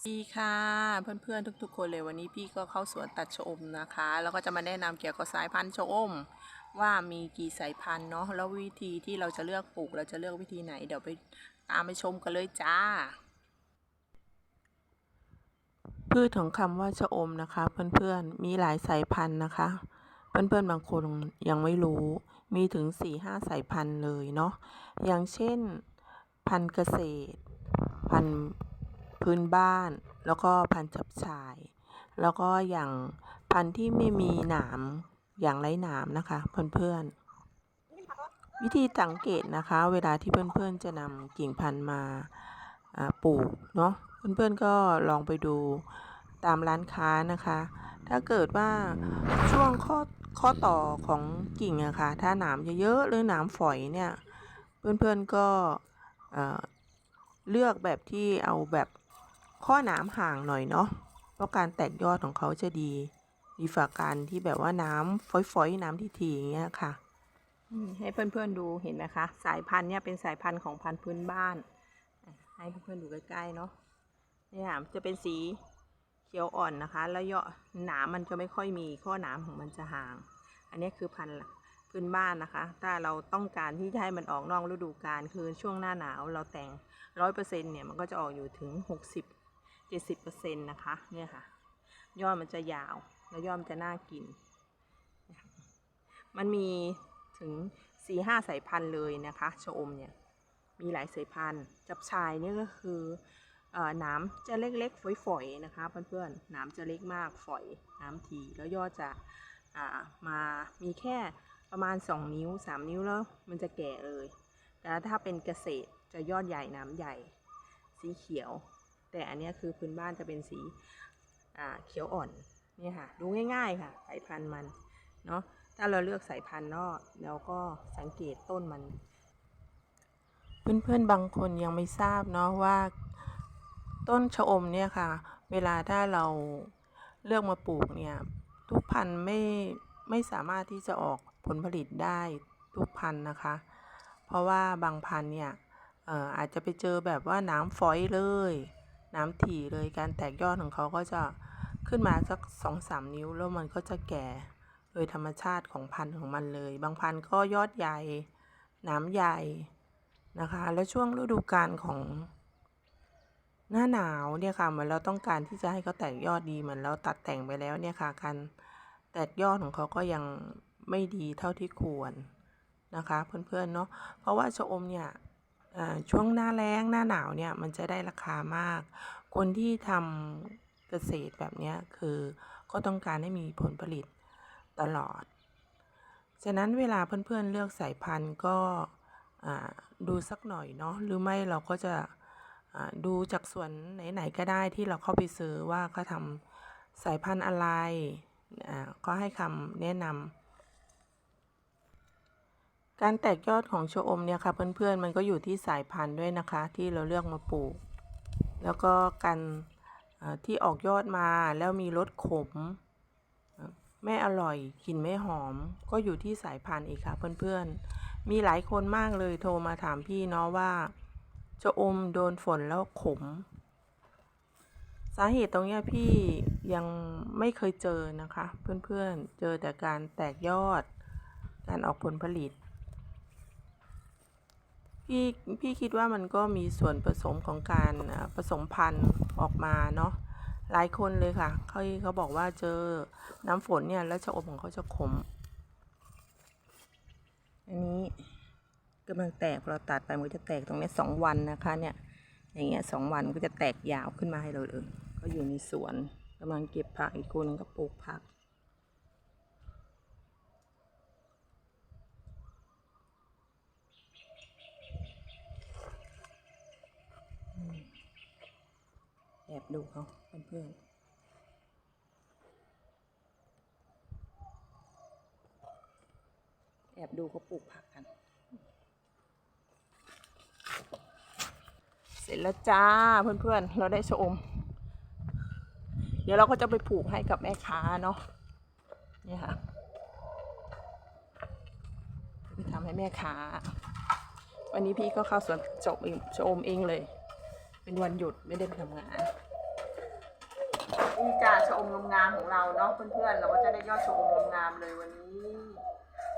สวัสดีค่ะเพื่อนๆทุก ๆ คนเลยวันนี้พี่ก็เข้าสวนตัดชะอมนะคะ แล้วก็จะมาแนะนำเกี่ยวกับสายพันธุ์ชะอม ว่ามีกี่สายพันธุ์เนาะแล้ววิธีที่เราจะเลือกปลูก เราจะเลือกวิธีไหนเดี๋ยวไปตามไปชมกันเลยจ้า พืชของคำว่าชะอมนะคะ เพื่อนๆมีหลายสายพันธุ์นะคะ เพื่อนๆบางคนยังไม่รู้ มีถึง4-5สายพันธุ์เลยเนาะอย่างเช่น พันธุ์เกษตร พันธุ์ พื้นบ้าน แล้วก็พันธุ์จับฉ่าย แล้วก็อย่างพันธุ์ที่ไม่มีหนามอย่างไร้หนามนะคะเพื่อนๆ วิธีสังเกตนะคะ เวลาที่เพื่อนๆจะนำกิ่งพันธุ์มาปลูกเนาะเพื่อนๆก็ลองไปดูตามร้านค้านะคะ ถ้าเกิดว่าช่วงข้อข้อต่อของกิ่งอะค่ะ ถ้าหนามเยอะๆหรือหนามฝอยเนี่ย เพื่อนๆก็เอ่อเลือกแบบที่เอาแบบ ข้อหนามห่างหน่อยเนาะเพราะการแตกยอดของเขาจะดีดีฝ่าการที่แบบว่าน้ำฝอยๆน้ำทีๆอย่างเงี้ยค่ะให้เพื่อนๆดูเห็นไหมคะ สายพันธุ์เนี่ยเป็นสายพันธุ์ของพันธุ์พื้นบ้าน ให้เพื่อนๆดูใกล้ๆเนาะเนี่ยจะเป็นสีเขียวอ่อนนะคะ แล้วยอดหนามมันจะไม่ค่อยมีข้อหนามของมันจะห่าง อันนี้คือพันธุ์พื้นบ้านนะคะ ถ้าเราต้องการที่จะให้มันออกนอกฤดูกาลคือช่วงหน้าหนาวเราแต่งร้อยเปอร์เซ็นเนี่ยมันก็จะออกอยู่ถึงหกสิบ เจ็ดสิบเปอร์เซ็นต์นะคะ เนี่ยค่ะ ยอดมันจะยาว แล้วยอดมันจะน่ากิน มันมีถึงสี่ห้าสายพันธุ์เลยนะคะชะอมเนี่ย มีหลายสายพันธุ์ จับชายเนี่ยก็คือเอ่อหน้ำจะเล็กๆฝอยๆนะคะเพื่อนๆหน้ำจะเล็กมากฝอยหน้ำทีแล้วยอดจะมามีแค่ประมาณ 2 นิ้ว 3 นิ้วแล้วมันจะแก่เลย แต่ถ้าเป็นเกษตรจะยอดใหญ่หน้ำใหญ่ สีเขียว แต่อันนี้คือพื้นบ้านจะเป็นสีเขียวอ่อนนี่ค่ะดูง่ายๆค่ะ สายพันธุ์มันเนาะถ้าเราเลือกสายพันธุ์เนาะแล้วก็สังเกตต้นมัน เพื่อนๆบางคนยังไม่ทราบเนาะว่าต้นชะอมเนี่ยค่ะ เวลาถ้าเราเลือกมาปลูกเนี่ย ทุกพันธุ์ไม่ไม่สามารถที่จะออกผลผลิตได้ทุกพันธุ์นะคะ เพราะว่าบางพันธุ์เนี่ยเอ่ออาจจะไปเจอแบบว่าน้ำฝอยเลย น้ำถี่เลยการแตกยอดของเขาก็จะขึ้นมาสักสองสามนิ้วแล้วมันก็จะแก่โดยธรรมชาติของพันธุ์ของมันเลย บางพันธุ์ก็ยอดใหญ่หน้ำใหญ่นะคะ แล้วช่วงฤดูกาลของหน้าหนาวเนี่ยค่ะเหมือนเราต้องการที่จะให้เขาแตกยอดดีเหมือนเราตัดแต่งไปแล้วเนี่ยค่ะการแตกยอดของเขาก็ยังไม่ดีเท่าที่ควรนะคะ เพื่อนๆเนาะเพราะว่าชะอมเนี่ย ช่วงหน้าแล้งหน้าหนาวเนี่ยมันจะได้ราคามาก คนที่ทำเกษตรแบบนี้คือก็ต้องการให้มีผลผลิตตลอด ฉะนั้นเวลาเพื่อนๆเลือกสายพันธุ์ก็ดูสักหน่อยเนาะหรือไม่เราก็จะดูจากส่วนไหนๆก็ได้ที่เราเข้าไปซื้อว่าเขาทำสายพันธุ์อะไรก็ให้คำแนะนำ การแตกยอดของชะอมเนี่ยค่ะเพื่อนๆมันก็อยู่ที่สายพันธุ์ด้วยนะคะ ที่เราเลือกมาปลูก แล้วก็การที่ออกยอดมาแล้วมีรสขม ไม่อร่อยกลิ่นไม่หอม ก็อยู่ที่สายพันธุ์อีกค่ะเพื่อนๆ มีหลายคนมากเลยโทรมาถามพี่เนาะว่าจะอมโดนฝนแล้วขม สาเหตุตรงเนี้ยพี่ยังไม่เคยเจอนะคะ เพื่อนๆเจอแต่การแตกยอด การออกผลผลิต พี่พี่คิดว่ามันก็มีส่วนผสมของการผสมพันธุ์ออกมาเนาะหลายคนเลยค่ะเขาเขาบอกว่าเจอน้ำฝนเนี่ยแล้วชะอมของเขาจะขม อันนี้กำลังแตกเราตัดไปมันจะแตกตรงนี้สองวันนะคะเนี่ยอย่างเงี้ยสองวันก็จะแตกยาวขึ้นมาให้เราเลยก็อยู่ในสวนกำลังเก็บผักอีกคนนึงก็ปลูกผัก แอบดูเขาเพื่อนๆแอบดูเขาปลูกผักกัน เสร็จแล้วจ้าเพื่อนๆ เราได้ชะอม เดี๋ยวเราก็จะไปปลูกให้กับแม่ค้าเนาะนี่ค่ะไปทำให้แม่ค้า วันนี้พี่ก็เข้าสวนจบเองชะอมเองเลย เป็นวันหยุดไม่ได้ไปทำงาน นี่จ้าชะอมงามๆของเราเนาะเพื่อนๆเราก็จะได้ยอดชะอมงามๆเลยวันนี้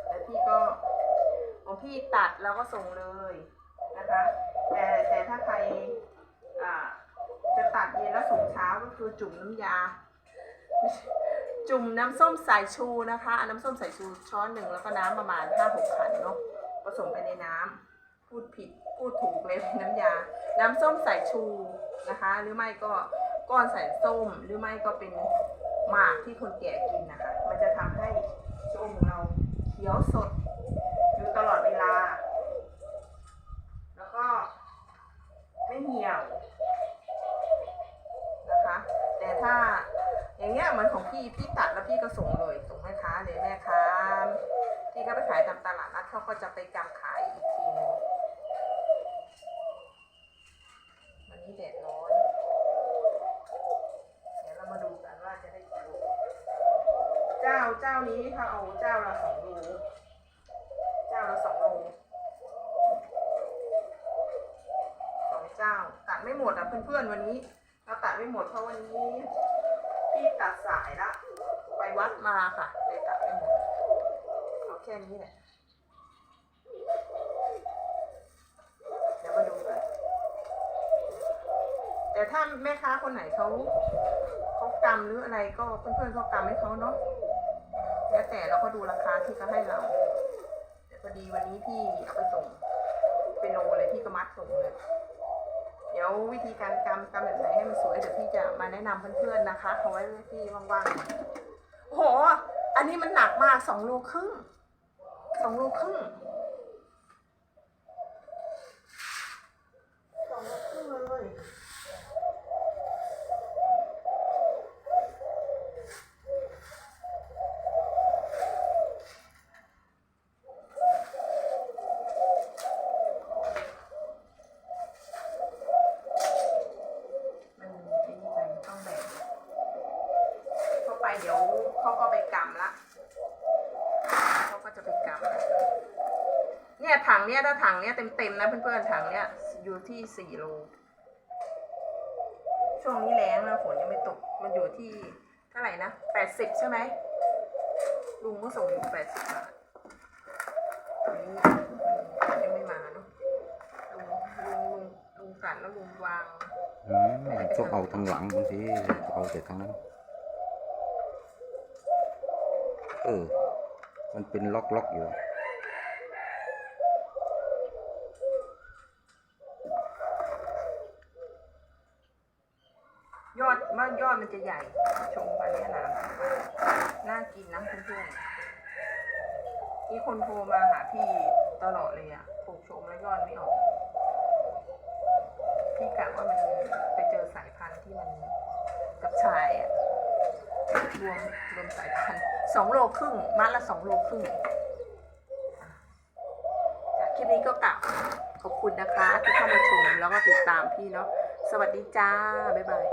แล้วพี่ก็ของพี่ตัดแล้วก็ส่งเลยนะคะ แต่แต่ถ้าใครอ่าจะตัดเย็นแล้วส่งเช้าก็คือจุ่มน้ำยา จุ่มน้ำส้มสายชูนะคะ น้ำส้มสายชูช้อนหนึ่งแล้วก็น้ำประมาณห้าหกขันเนาะผสมไปในน้ำ พูดผิดพูดถูกเลยน้ำยา น้ำส้มสายชูนะคะ หรือไม่ก็ก้อนสายส้ม หรือไม่ก็เป็นหมากที่คนแก่กินนะคะ มันจะทำให้ชะอมของเราเขียวสดอยู่ตลอดเวลา แล้วก็ไม่เหี่ยวนะคะ แต่ถ้าอย่างเงี้ยเหมือนของพี่พี่ตัดแล้วพี่ก็ส่งเลยส่งแม่ค้าเลยแม่ค้าที่เขาไปขายตามตลาดนัดเขาก็จะไปจำขายอีกทีหนึงวันนี้แดดร้อน เดี๋ยวเรามาดูกันว่าจะได้กี่โลเจ้าเจ้านี้เขาเอาเจ้าละสองโลเจ้าละสองโลสองเจ้า ตัดไม่หมดอะ เพื่อนๆวันนี้เราตัดไม่หมดเพราะวันนี้พี่ตัดสายละไปวัดมาค่ะเลยตัดไม่หมดเอาแค่นี้แหละเดี๋ยวมาดูกันแต่ถ้าแม่ค้าคนไหนเขาเขากำหรืออะไรก็เพื่อนๆเขากำให้เขาเนาะแล้วแต่เราก็ดูราคาที่เขาให้เราแต่พอดีวันนี้พี่เอาไปส่งเป็นโลเลยพี่ก็มัดส่งเลย เดี๋ยววิธีการกำกำแบบไหนให้มันสวยเดี๋ยวพี่จะมาแนะนำเพื่อนๆนะคะเอาไว้ให้พี่ว่างๆโอ้โห อันนี้มันหนักมากสองโลครึ่งสองโลครึ่งสองโลครึ่งเลย มันไอ้นี่ไปมันต้องแบ่งเข้าไปเดี๋ยวเขาก็ไปกำละเขาก็จะไปกำละเนี่ยถั งเนี้ยถ้าถังเนี้ยเต็มๆนะเพื่อนๆถังเนี้ยอยู่ที่สี่โล ช่วงนี้แรงแล้วฝนยังไม่ตกมันอยู่ที่เท่าไหร่นะแปดสิบใช่ไหมลุงก็ส่งอยู่แปดสิบบาทตอนนี้ยังไม่มาเนาะลุงลุงลุงลุงกัดแล้วลุงวางอืมต้องเอาทางหลังบางทีเอาแต่ทางนั้นเออมันเป็นล็อกล็อกๆอยู่ ยอด ว่ายอดมันจะใหญ่ ชมไปเนี่ยนะน่ากินนะเพื่อนๆมีคนโทรมาหาพี่ตลอดเลยอะถูกชมแล้วยอดไม่ออก พี่กะว่ามันไปเจอสายพันธุ์ที่มันกับชายอะรวมรวมสายพันธุ์สองโลครึ่งมัดละสองโลครึ่งคลิปนี้ก็กลับขอบคุณนะคะที่เข้ามาชมแล้วก็ติดตามพี่เนาะ สวัสดีจ้า บ๊ายบาย